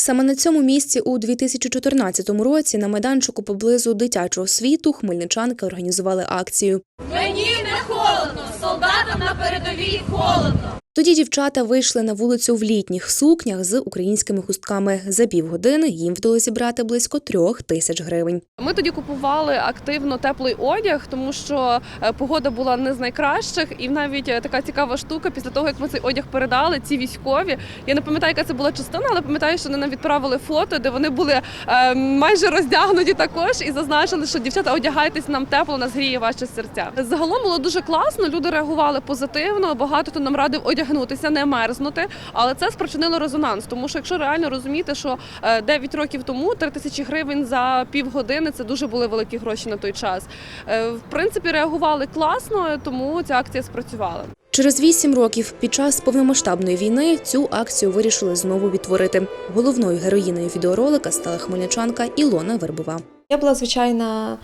Саме на цьому місці у 2014 році на майданчику поблизу дитячого світу хмельничанки організували акцію. Мені не холодно, солдатам на передовій холодно. Тоді дівчата вийшли на вулицю в літніх сукнях з українськими хустками. За півгодини їм вдалося зібрати близько трьох тисяч гривень. Ми тоді купували активно теплий одяг, тому що е, погода була не з найкращих, і навіть е, така цікава штука. Після того як ми цей одяг передали, ці військові. Я не пам'ятаю, яка це була частина, але пам'ятаю, що вони нам відправили фото, де вони були е, майже роздягнуті також і зазначили, що дівчата одягайтесь нам тепло, нас гріє ваші серця. Загалом було дуже класно. Люди реагували позитивно. Багато хто нам радив одягнутися, не мерзнути. Але це спричинило резонанс, тому що якщо реально розуміти, що е, 9 років тому 3 тисячі гривень за півгодини це дуже були великі гроші на той час. Е, В принципі, реагували класно, тому ця акція спрацювала. Через вісім років під час повномасштабної війни цю акцію вирішили знову відтворити. Головною героїною відеоролика стала хмельничанка Ілона Вербова. Я була звичайна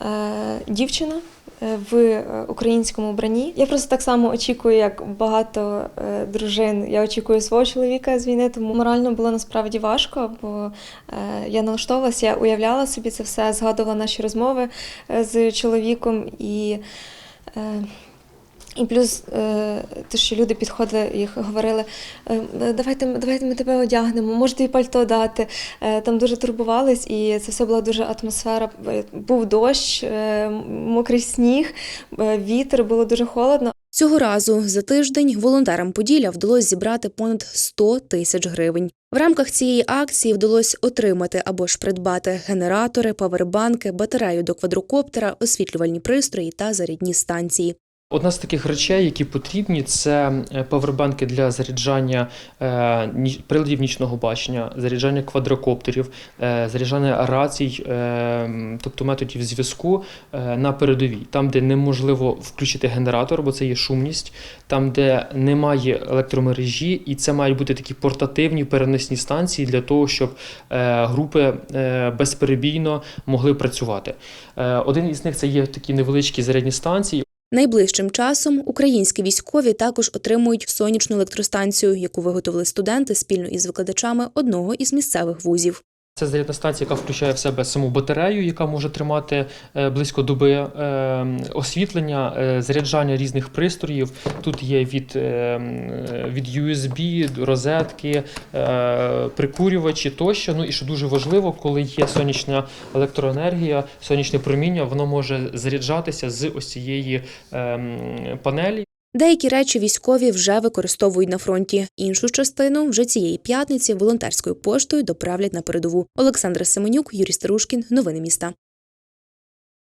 е, дівчина е, в е, українському вбранні. Я просто так само очікую, як багато е, дружин. Я очікую свого чоловіка з війни, тому морально було насправді важко, бо е, я налаштовувалася, я уявляла собі це все, згадувала наші розмови е, з чоловіком і. І плюс е, те, що люди підходили і говорили, е, давайте, давайте ми тебе одягнемо, може тобі пальто дати. Е, Там дуже турбувались, і це все була дуже атмосфера. Був дощ, мокрий сніг, вітер, було дуже холодно. Цього разу за тиждень волонтерам Поділля вдалося зібрати понад 100 тисяч гривень. В рамках цієї акції вдалося отримати або ж придбати генератори, павербанки, батарею до квадрокоптера, освітлювальні пристрої та зарядні станції. Одна з таких речей, які потрібні, це е, павербанки для заряджання е, приладів нічного бачення, заряджання квадрокоптерів, е, заряджання рацій, тобто методів зв'язку на передовій, там, де неможливо включити генератор, бо це є шумність, там, де немає електромережі, і це мають бути такі портативні переносні станції для того, щоб групи безперебійно могли працювати. Один із них це є такі невеличкі зарядні станції. Найближчим часом українські військові також отримують сонячну електростанцію, яку виготовили студенти спільно із викладачами одного із місцевих вузів. Це зарядна станція, яка включає в себе саму батарею, яка може тримати е, близько доби е, освітлення, е, заряджання різних пристроїв. Тут є від, від USB, розетки, прикурювачі тощо. Ну і що дуже важливо, коли є сонячна електроенергія, сонячне проміння, воно може заряджатися з ось цієї панелі. Деякі речі військові вже використовують на фронті. Іншу частину вже цієї п'ятниці волонтерською поштою доправлять на передову. Олександра Семенюк, Юрій Старушкін. Новини міста.